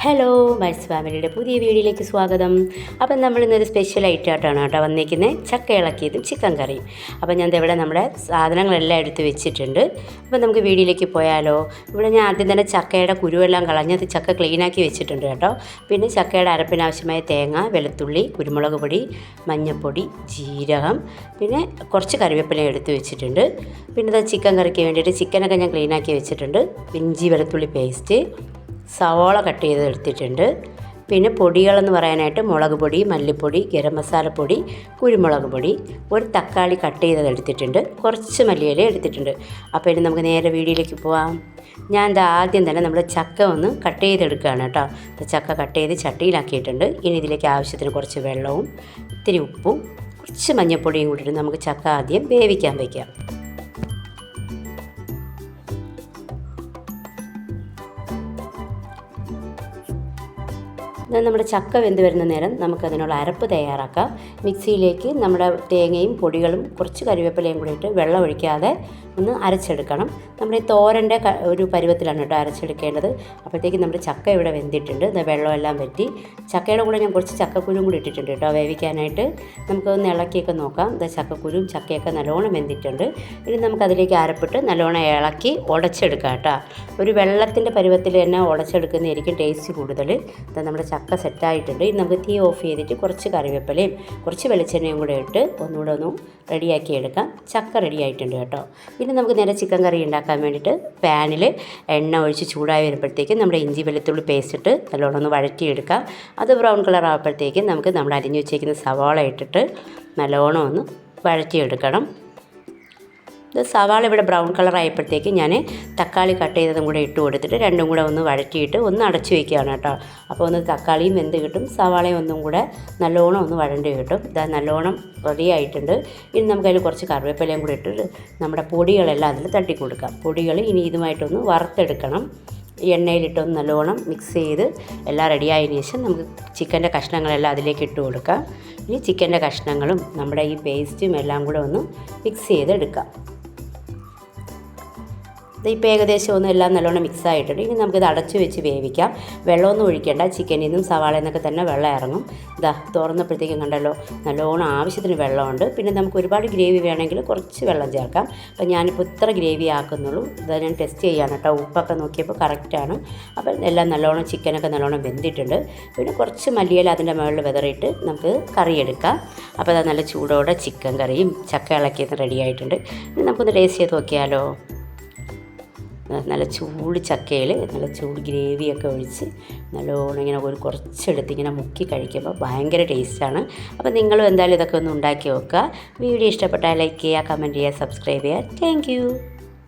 Hello mice ഫാമിലിയുടെ പുതിയ വീഡിയോയിലേക്ക് സ്വാഗതം. അപ്പം നമ്മൾ ഇന്നൊരു സ്പെഷ്യൽ ഐറ്റമായിട്ടാണ് കേട്ടോ വന്നിരിക്കുന്നത് ചക്ക ഇളക്കിയതും ചിക്കൻ കറിയും. അപ്പം ഞാൻ ഇവിടെ നമ്മുടെ സാധനങ്ങളെല്ലാം എടുത്ത് വെച്ചിട്ടുണ്ട്. അപ്പം നമുക്ക് വീഡിയോയിലേക്ക് പോയാലോ. ഇവിടെ ഞാൻ ആദ്യം തന്നെ ചക്കയുടെ കുരുവെല്ലാം കളഞ്ഞ് അത് ചക്ക ക്ലീനാക്കി വെച്ചിട്ടുണ്ട് കേട്ടോ. പിന്നെ ചക്കയുടെ അരപ്പിനാവശ്യമായ തേങ്ങ വെളുത്തുള്ളി കുരുമുളക് പൊടി മഞ്ഞൾപ്പൊടി ജീരകം പിന്നെ കുറച്ച് കറിവേപ്പില എടുത്ത് വെച്ചിട്ടുണ്ട്. പിന്നെ അത് ചിക്കൻ കറിക്ക് വേണ്ടിയിട്ട് ചിക്കനൊക്കെ ഞാൻ ക്ലീനാക്കി വെച്ചിട്ടുണ്ട്. ഇഞ്ചി വെളുത്തുള്ളി പേസ്റ്റ് സവോള കട്ട് ചെയ്ത് എടുത്തിട്ടുണ്ട്. പിന്നെ പൊടികളെന്ന് പറയാനായിട്ട് മുളക് പൊടി മല്ലിപ്പൊടി ഗരം മസാലപ്പൊടി കുരുമുളക് പൊടി ഒരു തക്കാളി കട്ട് ചെയ്തത് എടുത്തിട്ടുണ്ട്. കുറച്ച് മല്ലിയില എടുത്തിട്ടുണ്ട്. അപ്പോൾ ഇനി നമുക്ക് നേരെ വീഡിയോയിലേക്ക് പോവാം. ഞാൻ എന്താ ആദ്യം തന്നെ നമ്മുടെ ചക്ക ഒന്ന് കട്ട് ചെയ്തെടുക്കുകയാണ് കേട്ടോ. ഇത് ചക്ക കട്ട് ചെയ്ത് ചട്ടിയിലാക്കിയിട്ടുണ്ട്. ഇനി ഇതിലേക്ക് ആവശ്യത്തിന് കുറച്ച് വെള്ളവും ഇത്തിരി ഉപ്പും കുറച്ച് മഞ്ഞൾപ്പൊടിയും കൂട്ടിയിട്ട് നമുക്ക് ചക്ക ആദ്യം വേവിക്കാൻ വയ്ക്കാം നമ്മുടെ ചക്ക വെന്ത് വരുന്ന നേരം നമുക്കതിനുള്ള അരപ്പ് തയ്യാറാക്കാം. മിക്സിയിലേക്ക് നമ്മുടെ തേങ്ങയും പൊടികളും കുറച്ച് കരിവേപ്പിലയും കൂടി ഇട്ട് വെള്ളം ഒഴിക്കാതെ ഒന്ന് അരച്ചെടുക്കണം. നമ്മുടെ ഈ തോരന്റെ ഒരു പരുവത്തിലാണ് കേട്ടോ അരച്ചെടുക്കേണ്ടത്. അപ്പോഴത്തേക്ക് നമ്മുടെ ചക്ക ഇവിടെ വെന്തിട്ടുണ്ട്. ഇത് വെള്ളമെല്ലാം വെറ്റി. ചക്കയുടെ കൂടെ ഞാൻ കുറച്ച് ചക്കക്കുരും കൂടി ഇട്ടിട്ടുണ്ട് കേട്ടോ വേവിക്കാനായിട്ട്. നമുക്കൊന്ന് ഇളക്കിയൊക്കെ നോക്കാം. ഇത് ചക്കക്കുരും ചക്കയൊക്കെ നല്ലോണം വെന്തിട്ടുണ്ട്. ഇനി നമുക്കതിലേക്ക് അരപ്പിട്ട് നല്ലോണം ഇളക്കി ഉടച്ചെടുക്കാം കേട്ടോ. ഒരു വെള്ളത്തിന്റെ പരുവത്തിൽ തന്നെ ഉടച്ചെടുക്കുന്നതായിരിക്കും ടേസ്റ്റ് കൂടുതൽ. ഇത് നമ്മുടെ സെറ്റായിട്ടുണ്ട്. ഇനി നമുക്ക് തീ ഓഫ് ചെയ്തിട്ട് കുറച്ച് കറിവേപ്പിലയും കുറച്ച് വെളിച്ചെണ്ണയും കൂടെ ഇട്ട് ഒന്നുകൂടെ ഒന്ന് റെഡിയാക്കി എടുക്കാം. ചക്ക റെഡി ആയിട്ടുണ്ട് കേട്ടോ. പിന്നെ നമുക്ക് നേരെ ചിക്കൻ കറി ഉണ്ടാക്കാൻ വേണ്ടിയിട്ട് പാനിൽ എണ്ണ ഒഴിച്ച് ചൂടായി വരുമ്പോഴത്തേക്കും നമ്മുടെ ഇഞ്ചി വെളുത്തുള്ളി പേസ്റ്റ് ഇട്ട് നല്ലോണം ഒന്ന് വഴറ്റിയെടുക്കാം. അത് ബ്രൗൺ കളർ ആകുമ്പോഴത്തേക്കും നമുക്ക് നമ്മൾ അരിഞ്ഞു വെച്ചേക്കുന്ന സവാള ഇട്ടിട്ട് നല്ലോണം ഒന്ന് വഴറ്റിയെടുക്കണം. ഇത് സവാള ഇവിടെ ബ്രൗൺ കളർ ആയപ്പോഴത്തേക്ക് ഞാൻ തക്കാളി കട്ട് ചെയ്തതും കൂടെ ഇട്ട് കൊടുത്തിട്ട് രണ്ടും കൂടെ ഒന്ന് വഴറ്റിയിട്ട് ഒന്ന് അടച്ചു വയ്ക്കുകയാണ് കേട്ടോ. അപ്പോൾ ഒന്ന് തക്കാളിയും വെന്ത് കിട്ടും സവാളയും ഒന്നും കൂടെ നല്ലോണം ഒന്ന് വഴണ്ടി കിട്ടും. ഇതാ നല്ലോണം റെഡി ആയിട്ടുണ്ട്. ഇനി നമുക്കതിൽ കുറച്ച് കറിവേപ്പിലയും കൂടി ഇട്ടിട്ട് നമ്മുടെ പൊടികളെല്ലാം അതിൽ തട്ടി കൊടുക്കാം. പൊടികൾ ഇനി ഇതുമായിട്ടൊന്ന് വറുത്തെടുക്കണം. എണ്ണയിലിട്ടൊന്ന് നല്ലോണം മിക്സ് ചെയ്ത് എല്ലാം റെഡിയായതിനു ശേഷം നമുക്ക് ചിക്കന്റെ കഷ്ണങ്ങളെല്ലാം അതിലേക്ക് ഇട്ട് കൊടുക്കാം. ഇനി ചിക്കന്റെ കഷ്ണങ്ങളും നമ്മുടെ ഈ പേസ്റ്റും എല്ലാം കൂടെ ഒന്ന് മിക്സ് ചെയ്തെടുക്കാം. ഇപ്പോൾ ഏകദേശം ഒന്നും എല്ലാം നല്ലോണം മിക്സ് ആയിട്ടുണ്ട്. ഇനി നമുക്കിത് അടച്ചു വെച്ച് വേവിക്കാം. വെള്ളമൊന്നും ഒഴിക്കേണ്ട. ചിക്കനിൽ നിന്നും സവാളയിൽ നിന്നൊക്കെ തന്നെ വെള്ളം ഇറങ്ങും. ഇതാ തുറന്നപ്പോഴത്തേക്കും കണ്ടല്ലോ നല്ലോണം ആവശ്യത്തിന് വെള്ളമുണ്ട്. പിന്നെ നമുക്ക് ഒരുപാട് ഗ്രേവി വേണമെങ്കിൽ കുറച്ച് വെള്ളം ചേർക്കാം. അപ്പോൾ ഞാനിപ്പോൾ ഇത്ര ഗ്രേവി ആക്കുന്നുള്ളൂ. ഇതാ ഞാൻ ടെസ്റ്റ് ചെയ്യാണ് കേട്ടോ. ഉപ്പൊക്കെ നോക്കിയപ്പോൾ കറക്റ്റാണ് അപ്പോൾ എല്ലാം നല്ലോണം ചിക്കനൊക്കെ നല്ലോണം വെന്തിട്ടുണ്ട്. പിന്നെ കുറച്ച് മല്ലിയില അതിന്റെ മുകളിൽ വിതറിയിട്ട് നമുക്ക് കറി എടുക്കാം. അപ്പോൾ അത് നല്ല ചൂടോടെ ചിക്കൻ കറിയും ചക്ക ഇളക്കിയത് റെഡി ആയിട്ടുണ്ട്. നമുക്കൊന്ന് ടേസ്റ്റ് ചെയ്ത് നോക്കിയാലോ? നല്ല ചൂട് ചക്കയിൽ നല്ല ചൂട് ഗ്രേവിയൊക്കെ ഒഴിച്ച് നല്ലോണം ഇങ്ങനെ ഒരു കുറച്ചെടുത്ത് ഇങ്ങനെ മുക്കി കഴിക്കുമ്പോൾ ഭയങ്കര ടേസ്റ്റാണ് അപ്പോൾ നിങ്ങളും എന്തായാലും ഇതൊക്കെ ഒന്ന് ഉണ്ടാക്കി നോക്കുക. വീഡിയോ ഇഷ്ടപ്പെട്ടാൽ ലൈക്ക് ചെയ്യുക കമന്റ് ചെയ്യുക സബ്സ്ക്രൈബ് ചെയ്യുക. താങ്ക്